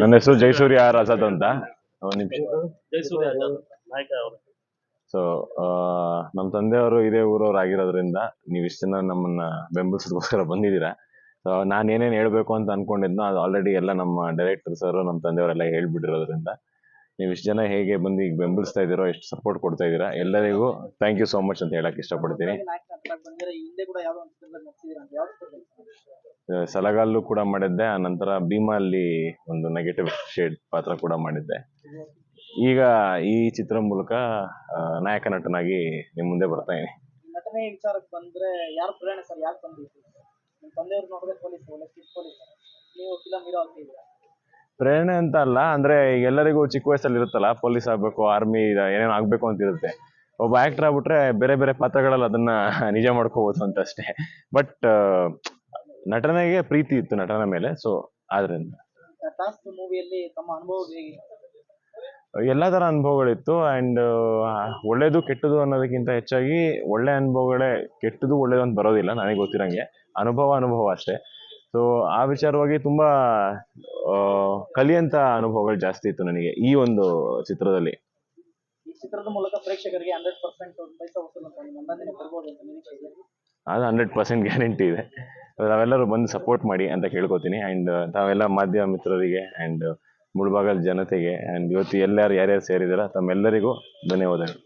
ನನ್ನ ಹೆಸರು ಜಯಸೂರ್ಯ ಆರ್ ಆಜಾದ್ ಅಂತ. ಒಂದ್ ನಿಮಿಷ. ಸೊ ನಮ್ಮ ತಂದೆಯವರು ಇದೇ ಊರವ್ರು ಆಗಿರೋದ್ರಿಂದ ನೀವು ಇಷ್ಟು ಜನ ನಮ್ಮನ್ನ ಬೆಂಬಲಿಸೋದಕ್ಕೋಸ್ಕರ ಬಂದಿದ್ದೀರಾ. ಸೊ ನಾನು ಏನೇನು ಹೇಳ್ಬೇಕು ಅಂತ ಅನ್ಕೊಂಡಿದ್ನೋ ಅದು ಆಲ್ರೆಡಿ ಎಲ್ಲ ನಮ್ಮ ಡೈರೆಕ್ಟರ್ ಸರ್ ನಮ್ಮ ತಂದೆಯವರೆಲ್ಲ ಹೇಳ್ಬಿಟ್ಟಿರೋದ್ರಿಂದ ನೀವು ಇಷ್ಟು ಜನ ಹೇಗೆ ಬಂದು ಈಗ ಬೆಂಬಲಿಸ್ತಾ ಇದ್ದೀರೋ ಎಷ್ಟು ಸಪೋರ್ಟ್ ಕೊಡ್ತಾ ಇದ್ದೀರಾ ಎಲ್ಲರಿಗೂ ಥ್ಯಾಂಕ್ ಯು ಸೋ ಮಚ್ ಅಂತ ಹೇಳಕ್ ಇಷ್ಟಪಡ್ತೀನಿ. ಸಲಗಾಲು ಕೂಡ ಮಾಡಿದ್ದೆ ಆ ನಂತರ ಭೀಮಾ ಅಲ್ಲಿ ಒಂದು ನೆಗೆಟಿವ್ ಶೇಡ್ ಪಾತ್ರ ಕೂಡ ಮಾಡಿದ್ದೆ. ಈಗ ಈ ಚಿತ್ರ ಮೂಲಕ ನಾಯಕ ನಟನಾಗಿ ನಿಮ್ಮ ಮುಂದೆ ಬರ್ತಾ ಇದೀನಿ ನಟನೆ ವಿಚಾರಕ್ಕೆ ಬಂದ್ರೆ ಯಾರು ಪ್ರೇರಣೆ ಸರ್? ಯಾಕೆ ಬಂದಿತ್ತು ನಿಮ್ಮ ತಂದೆಯವ್ರು ನೋಡಿದ್ರೆ ಪೊಲೀಸ್ ಒಳ್ಳೆ ಚಿಕ್ಕ ಪೊಲೀಸ್. ನೀವು ಫಿಲಮ್ ಹೀರೋ ಆಗ್ತಿದ್ದೀರಾ ಪ್ರೇರಣೆ ಅಂತ ಅಲ್ಲ ಅಂದ್ರೆ ಎಲ್ಲರಿಗೂ ಚಿಕ್ಕ ವಯಸ್ಸಲ್ಲಿ ಇರುತ್ತಲ್ಲ ಪೊಲೀಸ್ ಆಗ್ಬೇಕು ಆರ್ಮಿ ಏನೇನೋ ಆಗ್ಬೇಕು ಅಂತ ಇರುತ್ತೆ. ಒಬ್ಬ ಆಕ್ಟರ್ ಆಗ್ಬಿಟ್ರೆ ಬೇರೆ ಬೇರೆ ಪಾತ್ರಗಳಲ್ಲಿ ಅದನ್ನ ನಿಜ ಮಾಡ್ಕೋಬಹುದು ಅಂತ ಅಷ್ಟೇ ಬಟ್ ನಟನೆಗೆ ಪ್ರೀತಿ ಇತ್ತು ನಟನ ಮೇಲೆ ಸೊ ಆದ್ರಿಂದ. ಮೂವಿಯಲ್ಲಿ ತಮ್ಮ ಅನುಭವ ಎಲ್ಲಾ ತರ ಅನುಭವಗಳಿತ್ತು ಅಂಡ್ ಒಳ್ಳೇದು ಕೆಟ್ಟದು ಅನ್ನೋದಕ್ಕಿಂತ ಹೆಚ್ಚಾಗಿ ಒಳ್ಳೆ ಅನುಭವಗಳೇ ಕೆಟ್ಟದು ಒಳ್ಳೇದು ಅಂತ ಬರೋದಿಲ್ಲ ನನಗೆ ಗೊತ್ತಿರಂಗೆ. ಅನುಭವ ಅನುಭವ ಅಷ್ಟೇ. ಸೊ ಆ ವಿಚಾರವಾಗಿ ತುಂಬಾ ಕಲಿಯಂತ ಅನುಭವಗಳು ಜಾಸ್ತಿ ಇತ್ತು ನನಗೆ ಈ ಒಂದು ಚಿತ್ರದಲ್ಲಿ. ಚಿತ್ರದ ಮೂಲಕ ಪ್ರೇಕ್ಷಕರಿಗೆ ಹಂಡ್ರೆಡ್ ಪರ್ಸೆಂಟ್ ಪೈಸಾ ವಸೂಲು ಅಂತ ನಿರೀಕ್ಷೆ ಅದು ಹಂಡ್ರೆಡ್ ಪರ್ಸೆಂಟ್ ಗ್ಯಾರಂಟಿ ಇದೆ. ನಾವೆಲ್ಲರೂ ಬಂದು ಸಪೋರ್ಟ್ ಮಾಡಿ ಅಂತ ಕೇಳ್ಕೊತೀನಿ. ಆ್ಯಂಡ್ ತಾವೆಲ್ಲ ಮಾಧ್ಯಮ ಮಿತ್ರರಿಗೆ ಆ್ಯಂಡ್ ಮುಳ್ಬಾಗಲ್ ಜನತೆಗೆ ಆ್ಯಂಡ್ ಇವತ್ತು ಎಲ್ಲರೂ ಯಾರ್ಯಾರು ಸೇರಿದಾರ ತಮ್ಮೆಲ್ಲರಿಗೂ ಧನ್ಯವಾದಗಳು.